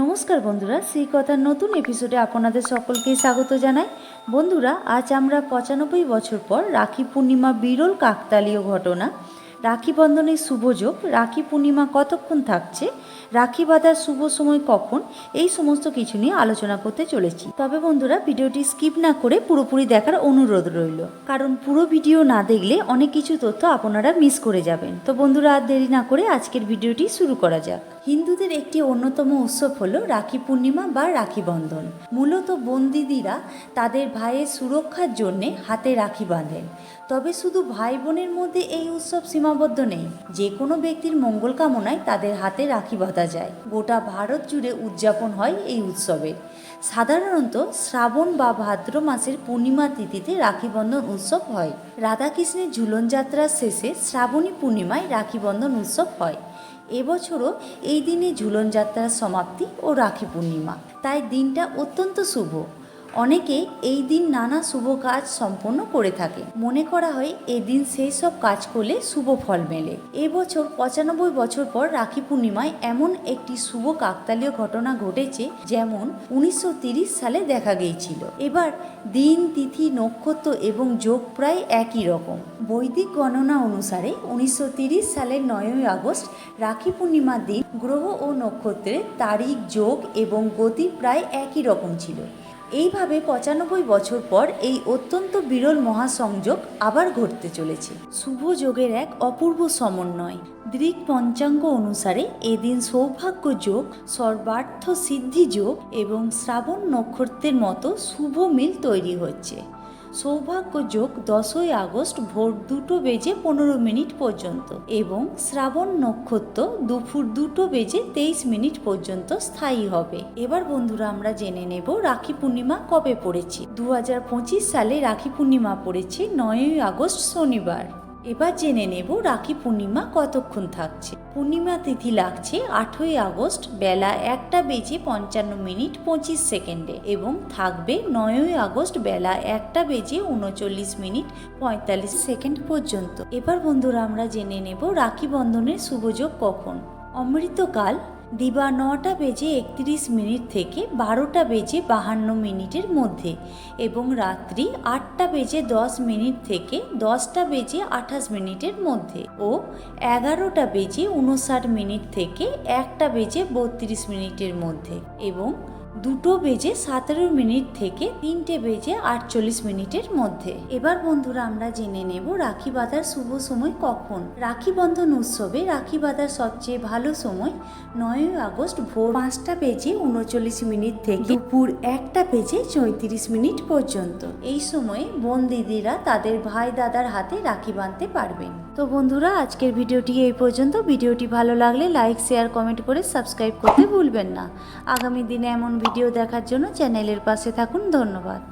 নমস্কার বন্ধুরা, সেই কথার নতুন এপিসোডে আপনাদের সকলকে স্বাগত জানাই। বন্ধুরা, আজ আমরা পঁচানব্বই বছর পর রাখি পূর্ণিমা বিরল কাকতালীয় ঘটনা। রাখি বন্ধনের শুভ যোগ, রাখি পূর্ণিমা কতক্ষণ থাকছে, রাখি বাঁধার শুভ সময় কখন, এই সমস্ত কিছু নিয়ে আলোচনা করতে চলেছি। তবে বন্ধুরা, ভিডিওটি স্কিপ না করে পুরোপুরি দেখার অনুরোধ রইল। কারণ পুরো ভিডিও না দেখলে অনেক কিছু তথ্য আপনারা মিস করে যাবেন। তো বন্ধুরা, আর দেরি না করে আজকের ভিডিওটি শুরু করা যাক। হিন্দুদের একটি অন্যতম উৎসব হলো রাখি পূর্ণিমা বা রাখি বন্ধন। মূলত বন্দিদিরা তাদের ভাইয়ের সুরক্ষার জন্যে হাতে রাখি বাঁধেন। তবে শুধু ভাই বোনের মধ্যে এই উৎসব সীমাবদ্ধ নেই। যে কোনো ব্যক্তির মঙ্গল কামনায় তাদের হাতে রাখি বাঁধা যায়। গোটা ভারত জুড়ে উদযাপন হয় এই উৎসবের সাধারণত শ্রাবণ বা ভাদ্র মাসের পূর্ণিমা তিথিতে রাখি বন্ধন উৎসব হয়। রাধাকৃষ্ণের ঝুলন যাত্রার শেষে শ্রাবণী পূর্ণিমায় রাখি বন্ধন উৎসব হয়। এবছরও এই দিনে ঝুলন যাত্রার সমাপ্তি ও রাখি পূর্ণিমা। তাই দিনটা অত্যন্ত শুভ। অনেকে এই দিন নানা শুভ কাজ সম্পন্ন করে থাকে। মনে করা হয় এই দিন সেই সব কাজ করলে শুভ ফল মেলে। এবছর পঁচানব্বই বছর পর রাখি পূর্ণিমায় এমন একটি শুভ কাকতালীয় ঘটনা ঘটেছে যেমন উনিশশো সালে দেখা গিয়েছিল। এবার দিন, তিথি, নক্ষত্র এবং যোগ প্রায় একই রকম। বৈদিক গণনা অনুসারে উনিশশো সালের নয়ই আগস্ট রাখি পূর্ণিমার দিন গ্রহ ও নক্ষত্রের তারিখ, যোগ এবং গতি প্রায় একই রকম ছিল। এইভাবে পঁচানব্বই বছর পর এই অত্যন্ত বিরল মহাসংযোগ আবার ঘটতে চলেছে। শুভ যোগের এক অপূর্ব সমন্বয়। দৃক পঞ্চাঙ্গ অনুসারে এদিন সৌভাগ্য যোগ, সর্বার্থ সিদ্ধি যোগ এবং শ্রাবণ নক্ষত্রের মতো শুভ মিল তৈরি হচ্ছে। সৌভাগ্য যোগ দশই আগস্ট ভোর দুটো বেজে পনেরো মিনিট পর্যন্ত এবং শ্রাবণ নক্ষত্র দুপুর দুটো বেজে তেইশ মিনিট পর্যন্ত স্থায়ী হবে। এবার বন্ধুরা আমরা জেনে নেব রাখি পূর্ণিমা কবে পড়েছে। দু হাজার পঁচিশ সালে রাখি পূর্ণিমা পড়েছে নয়ই আগস্ট শনিবার। এবার জেনে নেব রাখি পূর্ণিমা কতক্ষণ থাকছে। পূর্ণিমা তিথি লাগছে আঠই আগস্ট বেলা একটা বেজে পঞ্চান্ন মিনিট পঁচিশ সেকেন্ডে এবং থাকবে নয়ই আগস্ট বেলা একটা বেজে উনচল্লিশ মিনিট পঁয়তাল্লিশ সেকেন্ড পর্যন্ত। এবার বন্ধুরা আমরা জেনে নেব রাখি বন্ধনের শুভযোগ কখন। অমৃতকাল দিবা নটা বেজে একত্রিশ মিনিট থেকে বারোটা বেজে বাহান্ন মিনিটের মধ্যে এবং রাত্রি আটটা বেজে দশ মিনিট থেকে দশটা বেজে আঠাশ মিনিটের মধ্যে ও এগারোটা বেজে উনষাট মিনিট থেকে একটা বেজে বত্রিশ মিনিটের মধ্যে এবং দুটো বেজে সতেরো মিনিট থেকে তিনটে বেজে আটচল্লিশ মিনিটের মধ্যে। এবার বন্ধুরা আমরা জেনে নেব রাখি বাঁধার শুভ সময় কখন। রাখি বন্ধন উৎসবে রাখি বাঁধার সবচেয়ে ভালো সময় নয়ই আগস্ট ভোর পাঁচটা বেজে উনচল্লিশ মিনিট থেকে দুপুর একটা বেজে চৌত্রিশ মিনিট পর্যন্ত। এই সময়ে বোন দিদিরা তাদের ভাই দাদার হাতে রাখি বাঁধতে পারবেন। তো বন্ধুরা, আজকের ভিডিওটি এই পর্যন্ত। ভিডিওটি ভালো লাগলে লাইক, শেয়ার, কমেন্ট করে সাবস্ক্রাইব করতে ভুলবেন না। আগামী দিনে এমন ভিডিও দেখার জন্য চ্যানেলের পাশে থাকুন। ধন্যবাদ।